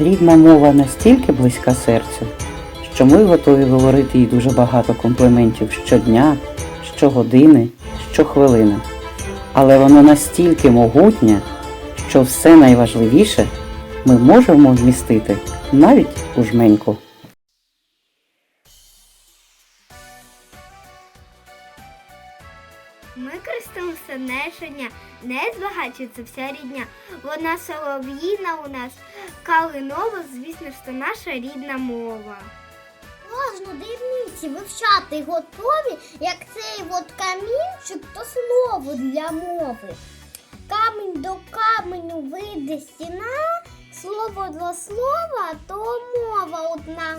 Рідна мова настільки близька серцю, що ми готові говорити їй дуже багато компліментів щодня, щогодини, щохвилини. Але воно настільки могутнє, що все найважливіше ми можемо вмістити навіть у жменьку. Ми користуємося не щодня, не збагачується вся рідня. Вона солов'їна у нас, калинова, звісно ж, це наша рідна мова. Можна дрібниці вивчати готові, як цей от камінчик, то слово для мови. Камінь до каменю вийде стіна, слово до слова, то мова одна.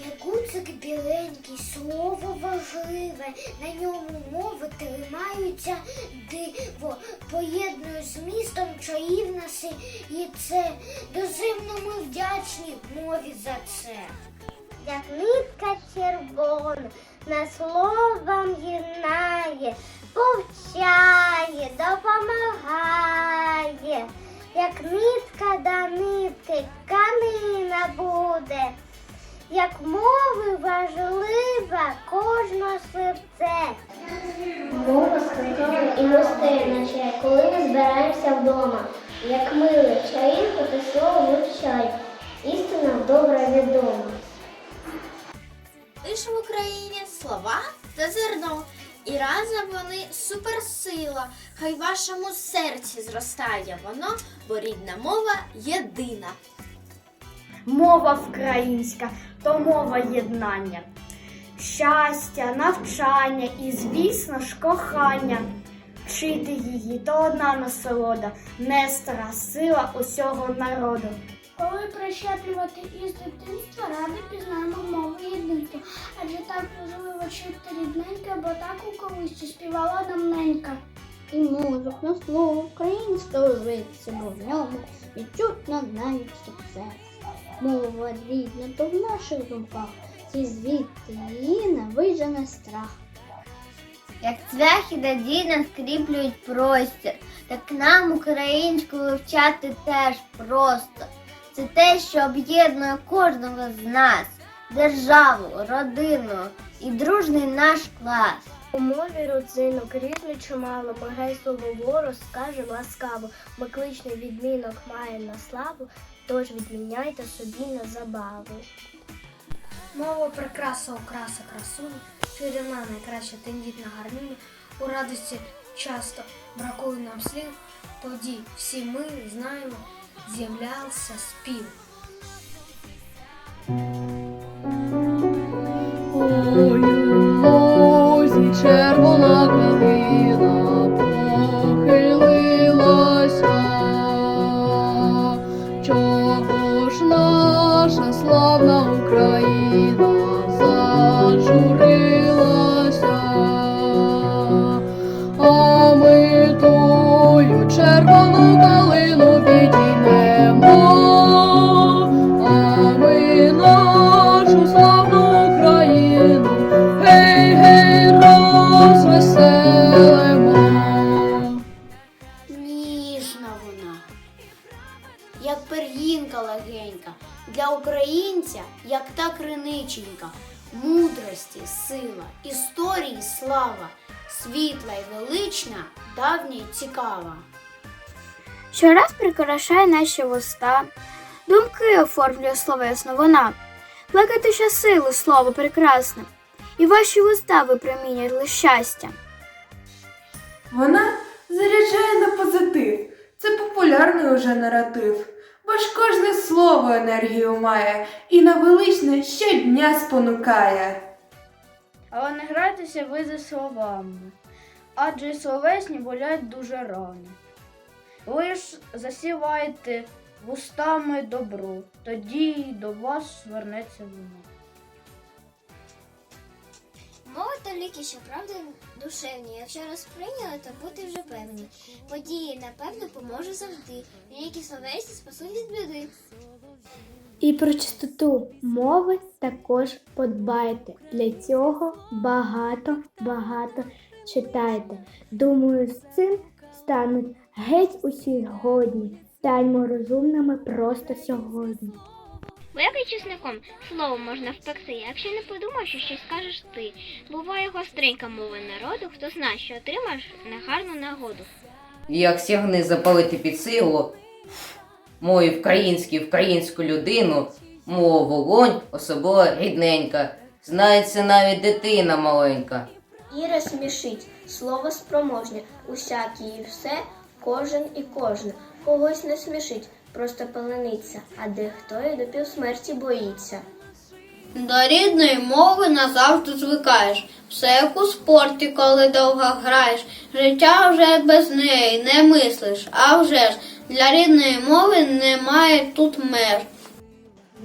Ягуцик біленький, слово важливе, на ньому мови тримаються диво, поєднує з містом чаївності і це. Доземно ми вдячні мові за це. Як нитка червона, на словом єднає, повчає, допомагає. Як нитка до нитки, тканина буде. Як мови важлива кожне серце. Мова складова і гостинна коли ми збираємося вдома. Як миле чаїнку, ти слово вивчай. Істина добре відома. Лиш в Україні слова та зерно, і разом вони суперсила. Хай вашому серці зростає воно, бо рідна мова єдина. Мова українська то мова єднання, щастя, навчання і, звісно ж, кохання. Вчити її то одна насолода, не стара сила усього народу. Коли прищеплювати із дитинства, ради пізнаємо мову єдинства. Адже так важливо чути рідненьке, бо так у колись співала давненька. І мозок на слово українське ожиться, бо в ньому відчутно навіть сукцес. Мова рідна, то в наших думках, ці звідти її не страх. Як цвяхи надійно скріплюють простір, так нам українську вивчати теж просто. Це те, що об'єднує кожного з нас, державу, родину і дружний наш клас. У мові родзинок різно чимало, ми слово ворог скаже ласкаво. Ми кличний відмінок має на славу, тож відміняйте собі на забаву. Мова прикраса, окраса, красуня, чарівна найкраща тендітна гарміння. У радості часто бракує нам слів, тоді всі ми знаємо, з'являвся спів. Червона калина похилилася. Чого ж наша славна Україна легенька, для українця, як та криниченька, мудрості, сила, історії слава, світла й велична, давня й цікава. Щораз прикрашає наші вуста, думки оформлює словесно вона. Плакати ще силу слово прекрасне, і ваші вуста випромінять лише щастя. Вона заряджає на позитив. Це популярний уже наратив. Бо ж кожне слово енергію має і на величне щодня спонукає. Але не грайтеся ви за словами, адже словесні болять дуже рано. Ви ж засіваєте вустами добро, тоді й до вас звернеться воно. Мова то ліки, що правда душевні. Якщо розприйняли, то бути вже певні. Події, напевно, поможе завжди. Ліки словесні спасуть від біди. І про чистоту мови також подбайте. Для цього багато, багато читайте. Думаю, з цим стануть геть усі згодні. Станьмо розумними просто сьогодні. Бо як і чесником слово можна впекти, якщо не подумаєш, що щось скажеш ти. Буває гостренька мова народу, хто знає, що отримаєш негарну нагоду. Як сягни запалити під силу, мою вкраїнську вкраїнську людину, мова вогонь особливо рідненька, знається навіть дитина маленька. Іра смішить, слово спроможне, усякі і все, кожен і кожна. Когось не смішить, просто палениться, а дехто і до півсмерті боїться. До рідної мови назавжди звикаєш. Все як у спорті, коли довго граєш. Життя вже без неї не мислиш, а вже ж для рідної мови немає тут меж.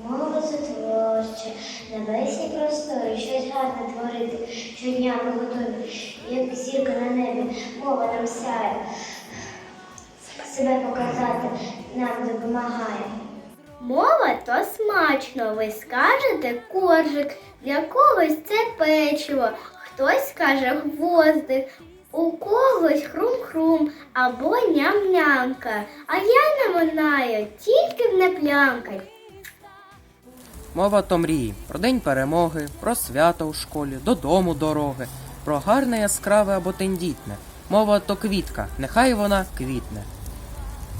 Мова це творче, небесні простори, щось гарне творити. Щодня ми готові, як зірка на небі, мова нам сяє. Себе показати нам допомагає. Мова то смачно, ви скажете коржик, для когось це печиво, хтось скаже гвоздик, у когось хрум-хрум або ням-нямка, а я наминаю тільки в не плямкать. Мова то мрії про день перемоги, про свято у школі, додому дороги, про гарне яскраве або тендітне. Мова то квітка, нехай вона квітне.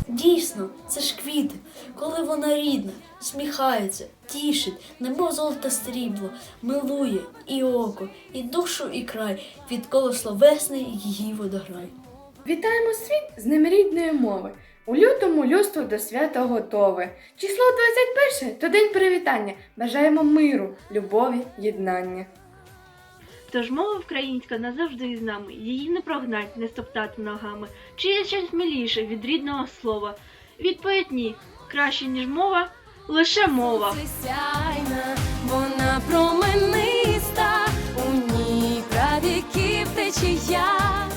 Дійсно, це ж квіти, коли вона рідна, сміхається, тішить, немов золоте срібло, милує і око, і душу, і край, відколи словесний її водограй. Вітаємо світ з ним рідної мови. У лютому людство до свята готове. Число 21 то день привітання. Бажаємо миру, любові, єднання. Тож мова українська назавжди з нами, її не прогнать, не стоптати ногами. Чи є щось миліше від рідного слова? Відповідь ні. Краще, ніж мова, лише мова. Сяйна, вона промениста, у ній правіків течія.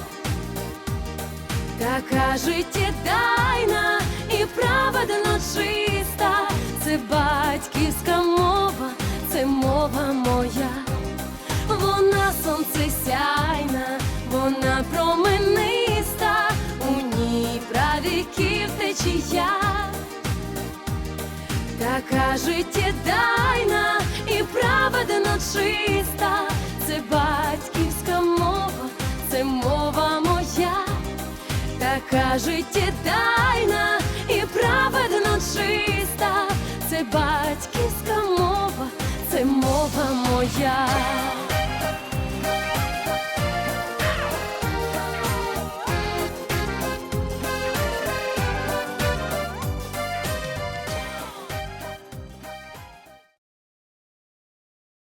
Така життєдайна і праведно чиста, це батьківська мова, це мова моя. Сонце сяйна, вона промениста, у ній правіків течія. Така життєдайна і праведно чиста, це батьківська мова, це мова моя, така життєдайна і праведно чиста, це батьківська мова, це мова моя.